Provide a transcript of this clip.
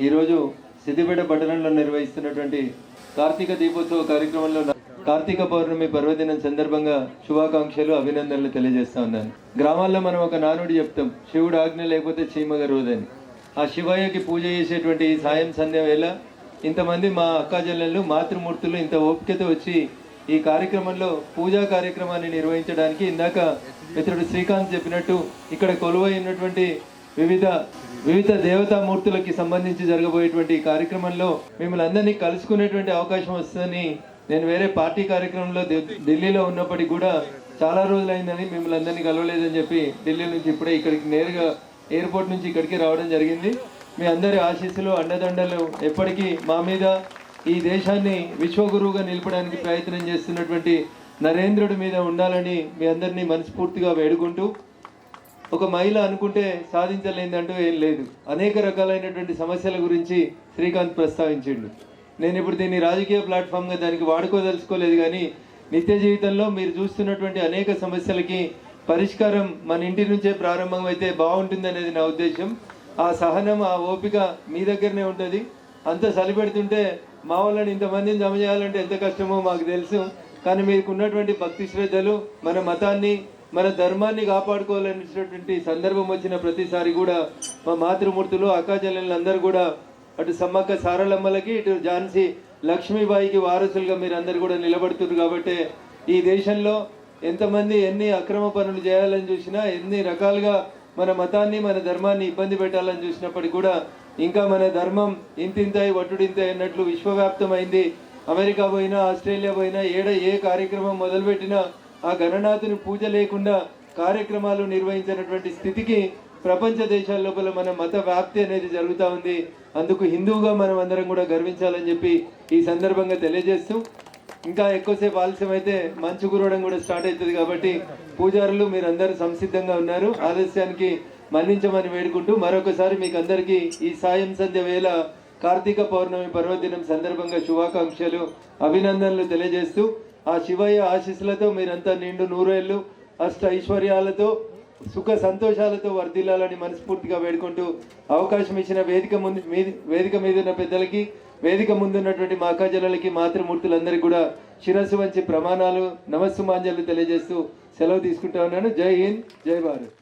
ఈరోజు సిద్దిపేట పట్టణంలో నిర్వహిస్తున్నటువంటి కార్తీక దీపోత్సవ కార్యక్రమంలో కార్తీక పౌర్ణమి పర్వదినం సందర్భంగా శుభాకాంక్షలు అభినందనలు తెలియజేస్తా ఉన్నాను. గ్రామాల్లో మనం ఒక నానుడి చెప్తాం శివుడు ఆజ్ఞ లేకపోతే చీమగ గరువుదని ఆ శివయ్యకి పూజ చేసేటువంటి ఈ సాయం సంధ్య వేళ ఇంతమంది మా అక్కాజల్లెళ్ళు మాతృమూర్తులు ఇంత ఓపికతో వచ్చి ఈ కార్యక్రమంలో పూజా కార్యక్రమాన్ని నిర్వహించడానికి ఇందాక మిత్రుడు శ్రీకాంత్ చెప్పినట్టు ఇక్కడ కొలువై ఉన్నటువంటి వివిధ వివిధ దేవతామూర్తులకి సంబంధించి జరగబోయేటువంటి ఈ కార్యక్రమంలో మిమ్మల్ని అందరినీ కలుసుకునేటువంటి అవకాశం వస్తుందని నేను వేరే పార్టీ కార్యక్రమంలో ఢిల్లీలో ఉన్నప్పటికీ కూడా చాలా రోజులైందని మిమ్మల్ని అందరినీ కలవలేదని చెప్పి ఢిల్లీ నుంచి ఇప్పుడే ఇక్కడికి నేరుగా ఎయిర్పోర్ట్ నుంచి ఇక్కడికి రావడం జరిగింది. మీ అందరి ఆశీస్సులు అండదండలు ఎప్పటికీ మా మీద ఈ దేశాన్ని విశ్వగురువుగా నిలపడానికి ప్రయత్నం చేస్తున్నటువంటి నరేంద్రుడి మీద ఉండాలని మీ అందరినీ మనస్ఫూర్తిగా వేడుకుంటూ ఒక మహిళ అనుకుంటే సాధించలేదంటూ ఏం లేదు. అనేక రకాలైనటువంటి సమస్యల గురించి శ్రీకాంత్ ప్రస్తావించిండు. నేను ఇప్పుడు దీన్ని రాజకీయ ప్లాట్ఫామ్గా దానికి వాడుకోదలుచుకోలేదు కానీ నిత్య జీవితంలో మీరు చూస్తున్నటువంటి అనేక సమస్యలకి పరిష్కారం మన ఇంటి నుంచే ప్రారంభమైతే బాగుంటుంది నా ఉద్దేశం ఆ సహనం ఆ ఓపిక మీ దగ్గరనే ఉంటుంది. అంత సలిపెడుతుంటే మా వాళ్ళని ఇంతమందిని జమ చేయాలంటే ఎంత కష్టమో మాకు తెలుసు. కానీ మీకు ఉన్నటువంటి భక్తి శ్రద్ధలు మన మతాన్ని మన ధర్మాన్ని కాపాడుకోవాలనేటటువంటి సందర్భం వచ్చిన ప్రతిసారి కూడా మా మాతృమూర్తులు అక్కాచెల్లెళ్ళు అందరూ కూడా అటు సమ్మక్క సారలమ్మలకి ఇటు ఝాన్సీ లక్ష్మీబాయికి వారసులుగా మీరు అందరు కూడా నిలబడుతున్నారు కాబట్టి ఈ దేశంలో ఎంతమంది ఎన్ని అక్రమ పనులు చేయాలని చూసినా ఎన్ని రకాలుగా మన మతాన్ని మన ధర్మాన్ని ఇబ్బంది పెట్టాలని చూసినప్పటికీ కూడా ఇంకా మన ధర్మం ఇంతింతాయి వట్టుడింతాయి అన్నట్లు విశ్వవ్యాప్తమైంది. అమెరికా పోయినా ఆస్ట్రేలియా పోయినా ఏడ ఏ కార్యక్రమం మొదలుపెట్టినా ఆ గణనాథుని పూజ లేకుండా కార్యక్రమాలు నిర్వహించినటువంటి స్థితికి ప్రపంచ దేశాల లోపల మన మత వ్యాప్తి అనేది జరుగుతూ ఉంది. అందుకు హిందువుగా మనం అందరం కూడా గర్వించాలని చెప్పి ఈ సందర్భంగా తెలియజేస్తూ ఇంకా ఎక్కువసేపు ఆలస్యం అయితే మంచు కురవడం కూడా స్టార్ట్ అవుతుంది కాబట్టి పూజారులు మీరందరూ సంసిద్ధంగా ఉన్నారు. ఆలస్యానికి మన్నించమని వేడుకుంటూ మరొకసారి మీకు అందరికీ ఈ సాయం సంధ్య వేళ కార్తీక పౌర్ణమి పర్వదినం సందర్భంగా శుభాకాంక్షలు అభినందనలు తెలియజేస్తూ ఆ శివయ్య ఆశీస్సులతో మీరంతా నిండు నూరేళ్ళు అష్ట ఐశ్వర్యాలతో సుఖ సంతోషాలతో వర్ధిల్లాలని మనస్ఫూర్తిగా వేడుకుంటూ అవకాశం ఇచ్చిన వేదిక ముందు వేదిక మీద ఉన్న పెద్దలకి వేదిక ముందున్నటువంటి మా అక్కాజనులకి మాతృమూర్తులందరికీ కూడా శిరస్సు వంచి ప్రమాణాలు నమస్సుమాంజలు తెలియజేస్తూ సెలవు తీసుకుంటా ఉన్నాను. జై హింద్ జై భారత్.